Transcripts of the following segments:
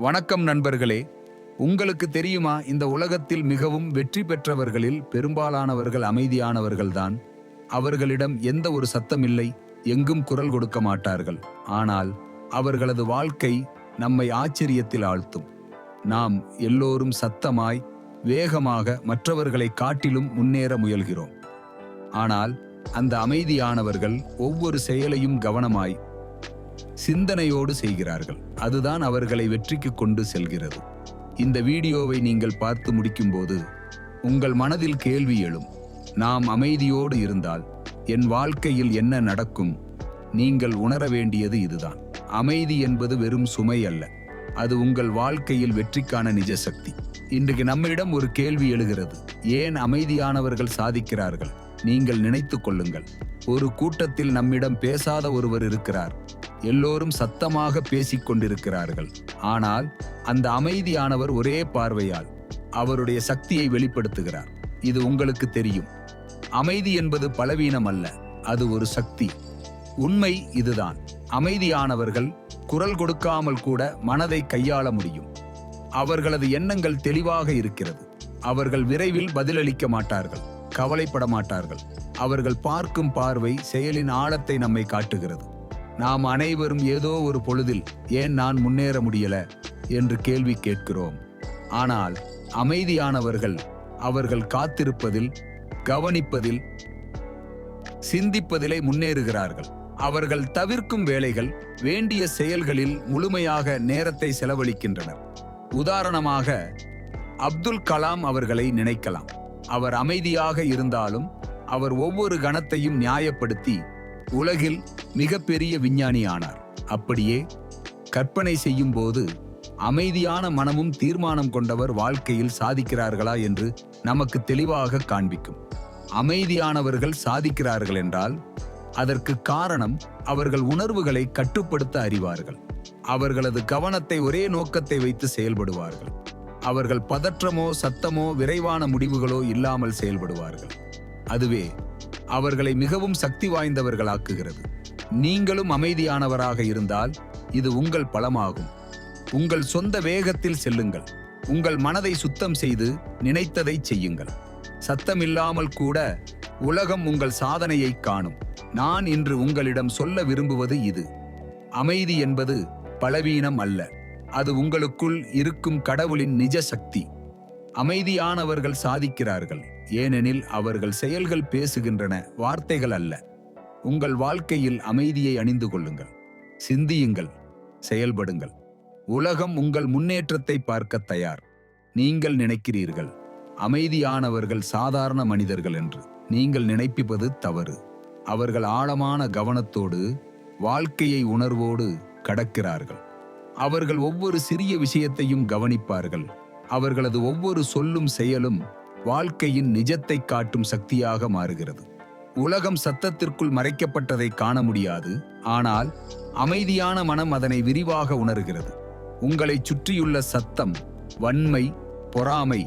வணக்கம் நண்பர்களே உங்களுக்கு தெரியுமா இந்த உலகத்தில் மிகவும் வெற்றி பெற்றவர்களில் பெரும்பாலானவர்கள் அமைதியானவர்கள்தான். அவர்களிடம் எந்த ஒரு சத்தமில்லை எங்கும் குரல் கொடுக்க மாட்டார்கள். ஆனால் அவர்களது வாழ்க்கை நம்மை ஆச்சரியத்தில் ஆழ்த்தும். நாம் எல்லோரும் சத்தமாய் வேகமாக மற்றவர்களை காட்டிலும் முன்னேற முயல்கிறோம். ஆனால் அந்த அமைதியானவர்கள் ஒவ்வொரு செயலையும் கவனமாய் சிந்தனையோடு செய்கிறார்கள். அதுதான் அவர்களை வெற்றிக்கு கொண்டு செல்கிறது. இந்த வீடியோவை நீங்கள் பார்த்து முடிக்கும்போது உங்கள் மனதில் கேள்வி எழும். நாம் அமைதியோடு இருந்தால் என் வாழ்க்கையில் என்ன நடக்கும்? நீங்கள் உணர வேண்டியது இதுதான். அமைதி என்பது வெறும் சுமை அல்ல. அது உங்கள் வாழ்க்கையில் வெற்றிக்கான நிஜ சக்தி. இன்றைக்கு நம்மிடம் ஒரு கேள்வி எழுகிறது. ஏன் அமைதியானவர்கள் சாதிக்கிறார்கள்? நீங்கள் நினைத்து கொள்ளுங்கள். ஒரு கூட்டத்தில் நம்மிடம் பேசாத ஒருவர் இருக்கிறார். எல்லோரும் சத்தமாக பேசிக் கொண்டிருக்கிறார்கள். ஆனால் அந்த அமைதியானவர் ஒரே பார்வையால் அவருடைய சக்தியை வெளிப்படுத்துகிறார். இது உங்களுக்கு தெரியும். அமைதி என்பது பலவீனம் அல்ல அது ஒரு சக்தி. உண்மை இதுதான். அமைதியானவர்கள் குரல் கொடுக்காமல் கூட மனதை கையாள முடியும். அவர்களது எண்ணங்கள் தெளிவாக இருக்கிறது. அவர்கள் விரைவில் பதிலளிக்க மாட்டார்கள் கவலைப்பட மாட்டார்கள். அவர்கள் பார்க்கும் பார்வை செயலின் ஆழத்தை நம்மை காட்டுகிறது. நாம் அனைவரும் ஏதோ ஒரு பொழுதில் ஏன் நான் முன்னேற முடியல என்று கேள்வி கேட்கிறோம். ஆனால் அமைதியானவர்கள் அவர்கள் காத்திருப்பதில் கவனிப்பதில் சிந்திப்பதிலே முன்னேறுகிறார்கள். அவர்கள் தவிர்க்கும் வேலைகள் வேண்டிய செயல்களில் முழுமையாக நேரத்தை செலவழிக்கின்றனர். உதாரணமாக அப்துல் கலாம் அவர்களை நினைக்கலாம். அவர் அமைதியாக இருந்தாலும் அவர் ஒவ்வொரு கணத்தையும் நியாயப்படுத்தி உலகில் மிகப்பெரிய விஞ்ஞானி ஆனார் அப்படியே கற்பனை செய்யும் போது அமைதியான மனமும் தீர்மானம் கொண்டவர் வாழ்க்கையில் சாதிக்கிறார்களா என்று நமக்கு தெளிவாக காண்பிக்கும். அமைதியானவர்கள் சாதிக்கிறார்கள் என்றால் அதற்கு காரணம் அவர்கள் உணர்வுகளை கட்டுப்படுத்த அறிவார்கள். அவர்களது கவனத்தை ஒரே நோக்கத்தை வைத்து செயல்படுவார்கள். அவர்கள் பதற்றமோ சத்தமோ விரைவான முடிவுகளோ இல்லாமல் செயல்படுவார்கள். அதுவே அவர்களை மிகவும் சக்தி வாய்ந்தவர்களாக்குகிறது. நீங்களும் அமைதியானவராக இருந்தால் இது உங்கள் பலமாகும். உங்கள் சொந்த வேகத்தில் செல்லுங்கள். உங்கள் மனதை சுத்தம் செய்து நினைத்ததை செய்யுங்கள். சத்தமில்லாமல் கூட உலகம் உங்கள் சாதனையை காணும். நான் இன்று உங்களிடம் சொல்ல விரும்புவது இது. அமைதி என்பது பலவீனம் அல்ல. அது உங்களுக்குள் இருக்கும் கடவுளின் நிஜ சக்தி. அமைதியானவர்கள் சாதிக்கிறார்கள். ஏனெனில் அவர்கள் செயல்கள் பேசுகின்றன வார்த்தைகள் அல்ல. உங்கள் வாழ்க்கையில் அமைதியை அணிந்து கொள்ளுங்கள். சிந்தியுங்கள். செயல்படுங்கள். உலகம் உங்கள் முன்னேற்றத்தை பார்க்க தயார். நீங்கள் நினைக்கிறீர்கள். அமைதியானவர்கள் சாதாரண மனிதர்கள் என்று. நீங்கள் நினைப்பிப்பது தவறு. அவர்கள் ஆழமான கவனத்தோடு வாழ்க்கையை உணர்வோடு கடக்கிறார்கள். அவர்கள் ஒவ்வொரு சிறிய விஷயத்தையும் கவனிப்பார்கள். அவர்களது ஒவ்வொரு சொல்லும் செயலும் வாழ்க்கையின் நிஜத்தை காட்டும் சக்தியாக மாறுகிறது. உலகம் சத்தத்திற்குள் மறைக்கப்பட்டதை காண முடியாது. ஆனால் அமைதியான மனம் அதனை விரிவாக உணர்கிறது. உங்களை சுற்றியுள்ள சத்தம் வன்மை பொறாமை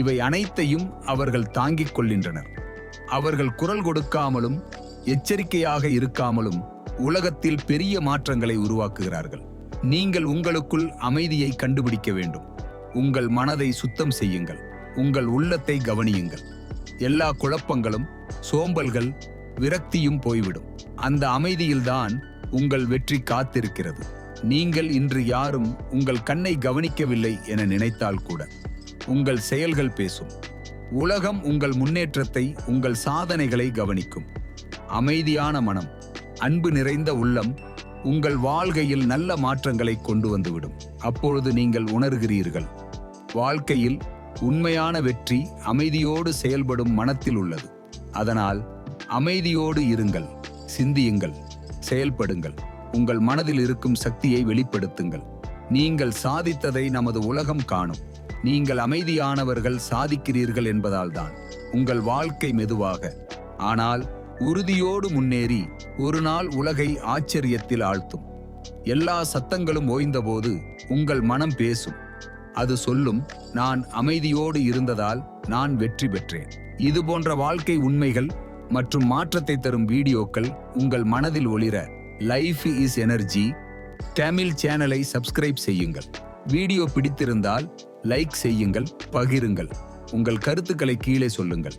இவை அனைத்தையும் அவர்கள் தாங்கிக் கொள்கின்றனர். அவர்கள் குரல் கொடுக்காமலும் எச்சரிக்கையாக இருக்காமலும் உலகத்தில் பெரிய மாற்றங்களை உருவாக்குகிறார்கள். நீங்கள் உங்களுக்குள் அமைதியை கண்டுபிடிக்க வேண்டும். உங்கள் மனதை சுத்தம் செய்யுங்கள். உங்கள் உள்ளத்தை கவனியுங்கள். எல்லா குழப்பங்களும் சோம்பல்கள் விரக்தியும் போய்விடும். அந்த அமைதியில்தான் உங்கள் வெற்றி காத்திருக்கிறது. நீங்கள் இன்று யாரும் உங்கள் கண்ணை கவனிக்கவில்லை என நினைத்தால் கூட உங்கள் செயல்கள் பேசும். உலகம் உங்கள் முன்னேற்றத்தை உங்கள் சாதனைகளை கவனிக்கும். அமைதியான மனம் அன்பு நிறைந்த உள்ளம் உங்கள் வாழ்க்கையில் நல்ல மாற்றங்களை கொண்டு வந்துவிடும். அப்பொழுது நீங்கள் உணர்கிறீர்கள் வாழ்க்கையில் உண்மையான வெற்றி அமைதியோடு செயல்படும் மனத்தில் உள்ளது. அதனால் அமைதியோடு இருங்கள் சிந்தியுங்கள் செயல்படுங்கள் உங்கள் மனதில் இருக்கும் சக்தியை வெளிப்படுத்துங்கள். நீங்கள் சாதித்ததை நமது உலகம் காணும். நீங்கள் அமைதியானவர்கள் சாதிக்கிறீர்கள் என்பதால்தான் உங்கள் வாழ்க்கை மெதுவாக. ஆனால் உறுதியோடு முன்னேறி ஒரு நாள் உலகை ஆச்சரியத்தில் ஆழ்த்தும். எல்லா சத்தங்களும் ஓய்ந்தபோது உங்கள் மனம் பேசும். அது சொல்லும் நான் அமைதியோடு இருந்ததால் நான் வெற்றி பெற்றேன். இது போன்ற வாழ்க்கை உண்மைகள் மற்றும் மாற்றத்தை தரும் வீடியோக்கள் உங்கள் மனதில் ஒளிர லைஃப் இஸ் எனர்ஜி தமிழ் சேனலை சப்ஸ்கிரைப் செய்யுங்கள். வீடியோ பிடித்திருந்தால் லைக் செய்யுங்கள் பகிருங்கள். உங்கள் கருத்துக்களை கீழே சொல்லுங்கள்.